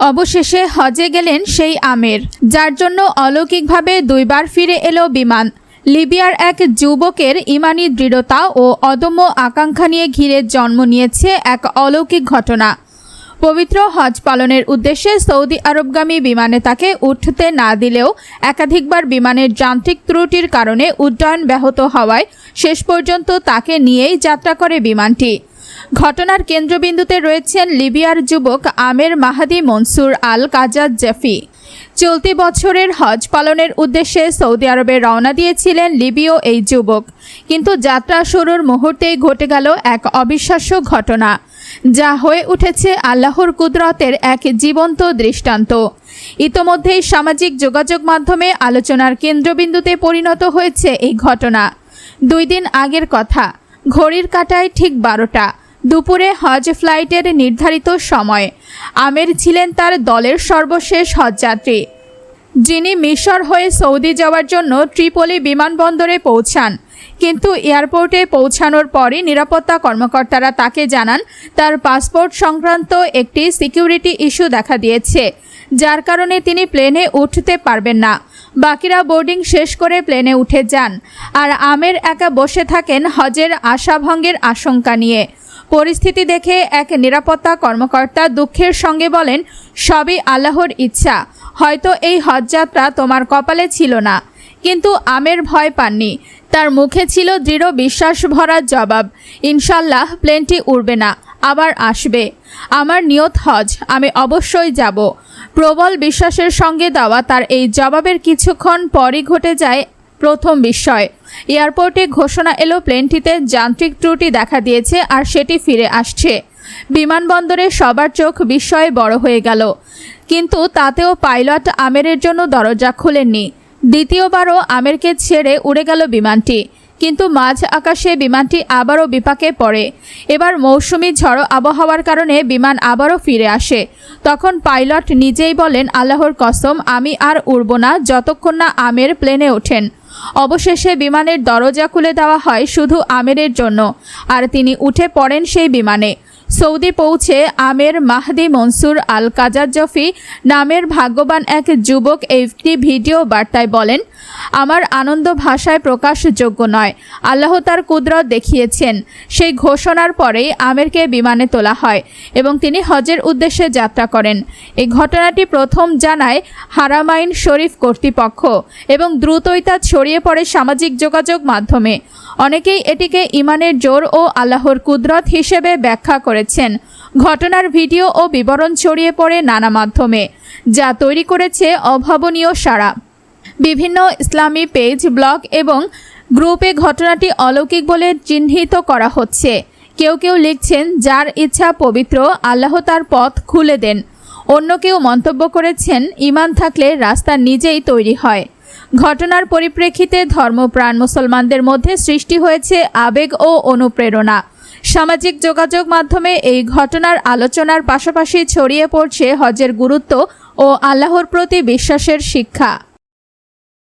অবশেষে হজে গেলেন সেই আমের, যার জন্য অলৌকিকভাবে দুইবার ফিরে এলো বিমান। লিবিয়ার এক যুবকের ইমানি দৃঢ়তা ও অদম্য আকাঙ্ক্ষা নিয়ে ঘিরে জন্ম নিয়েছে এক অলৌকিক ঘটনা। পবিত্র হজ পালনের উদ্দেশ্যে সৌদি আরবগামী বিমানে তাকে উঠতে না দিলেও একাধিকবার বিমানের যান্ত্রিক ত্রুটির কারণে উড্ডয়ন ব্যাহত হওয়ায় শেষ পর্যন্ত তাকে নিয়েই যাত্রা করে বিমানটি। ঘটনার কেন্দ্রবিন্দুতে রয়েছেন লিবিয়ার যুবক আমের মাহাদি মনসুর আল কাজাদ জেফি। চলতি বছরের হজ পালনের উদ্দেশ্যে সৌদি আরবে রওনা দিয়েছিলেন লিবীয় এই যুবক। কিন্তু যাত্রা শুরুর মুহূর্তেই ঘটে গেল এক অবিশ্বাস্য ঘটনা, যা হয়ে উঠেছে আল্লাহর কুদরতের এক জীবন্ত দৃষ্টান্ত। ইতোমধ্যেই সামাজিক যোগাযোগ মাধ্যমে আলোচনার কেন্দ্রবিন্দুতে পরিণত হয়েছে এই ঘটনা। দুই দিন আগের কথা, ঘড়ির কাটায় ঠিক বারোটা। দুপুরে হজ ফ্লাইটের নির্ধারিত সময়। আমের ছিলেন তার দলের সর্বশেষ হজযাত্রী। যিনি মিশর হয়ে সৌদি যাওয়ার জন্য ট্রিপলি বিমানবন্দরে পৌঁছান। কিন্তু এয়ারপোর্টে পৌঁছানোর পরই নিরাপত্তা কর্মকর্তারা তাকে জানান, তার পাসপোর্ট সংক্রান্ত একটি সিকিউরিটি ইস্যু দেখা দিয়েছে, যার কারণে তিনি প্লেনে উঠতে পারবেন না। বাকিরা বোর্ডিং শেষ করে প্লেনে উঠে যান। আর আমের একা বসে থাকেন হজের আশাভঙ্গের আশঙ্কা নিয়ে। পরিস্থিতি দেখে এক নিরাপত্তা কর্মকর্তা দুঃখের সঙ্গে বলেন, সবই আল্লাহর ইচ্ছা। হয়তো এই হজযাত্রা তোমার কপালে ছিল না, কিন্তু আমের ভয় পাননি। তার মুখে ছিল দৃঢ় বিশ্বাস ভরা জবাব। ইনশাল্লাহ প্লেনটি উড়বে না, আবার আসবে। আমার নিয়ত হজ, আমি অবশ্যই যাব। প্রবল বিশ্বাসের সঙ্গে দেওয়া তার এই জবাবের কিছুক্ষণ পরই ঘটে যায় প্রথম বিস্ময়। এয়ারপোর্টে ঘোষণা এলো প্লেনটিতে যান্ত্রিক ত্রুটি দেখা দিয়েছে আর সেটি ফিরে আসছে। বিমানবন্দরে সবার চোখ বিস্ময়ে বড় হয়ে গেল। কিন্তু তাতেও পাইলট আমেরের জন্য দরজা খুলেননি। দ্বিতীয়বারও আমেরকে ছেড়ে উড়ে গেল বিমানটি। কিন্তু মাঝ আকাশে বিমানটি আবারও বিপাকে পড়ে। এবার মৌসুমি ঝড়ো আবহাওয়ার কারণে বিমান আবারও ফিরে আসে। তখন পাইলট নিজেই বলেন, আল্লাহর কসম, আমি আর উড়ব না। যতক্ষণ না আমের প্লেনে ওঠেন। অবশেষে বিমানের দরজা খুলে দেওয়া হয় শুধু আমেরের জন্য। আর তিনি উঠে পড়েন সেই বিমানে। সৌদি পৌঁছে আমের মাহদি মনসুর আল কাজাজ্জফি নামের ভাগ্যবান এক যুবক একটি ভিডিও বার্তায় বলেন, আমার আনন্দ ভাষায় প্রকাশযোগ্য নয়। আল্লাহ তার কুদরত দেখিয়েছেন। সেই ঘোষণার পরেই আমেরকে বিমানে তোলা হয় এবং তিনি হজের উদ্দেশ্যে যাত্রা করেন। এই ঘটনাটি প্রথম জানায় হারামাইন শরীফ কর্তৃপক্ষ এবং দ্রুতই তা ছড়িয়ে পড়ে সামাজিক যোগাযোগ মাধ্যমে। অনেকেই এটিকে ইমানের জোর ও আল্লাহর কুদরত হিসেবে ব্যাখ্যা করেছেন। ঘটনার ভিডিও ও বিবরণ ছড়িয়ে পড়ে নানা মাধ্যমে, যা তৈরি করেছে অভাবনীয় সাড়া। বিভিন্ন ইসলামী পেজ, ব্লগ এবং গ্রুপে ঘটনাটি অলৌকিক বলে চিহ্নিত করা হচ্ছে। কেউ কেউ লিখছেন, যার ইচ্ছা পবিত্র, আল্লাহ তার পথ খুলে দেন। অন্য কেউ মন্তব্য করেছেন ইমান থাকলে রাস্তা নিজেই তৈরি হয়। ঘটনার পরিপ্রেক্ষিতে ধর্মপ্রাণ মুসলমানদের মধ্যে সৃষ্টি হয়েছে আবেগ ও অনুপ্রেরণা। সামাজিক যোগাযোগ মাধ্যমে এই ঘটনার আলোচনার পাশাপাশি ছড়িয়ে পড়ছে হজের গুরুত্ব ও আল্লাহর প্রতি বিশ্বাসের শিক্ষা।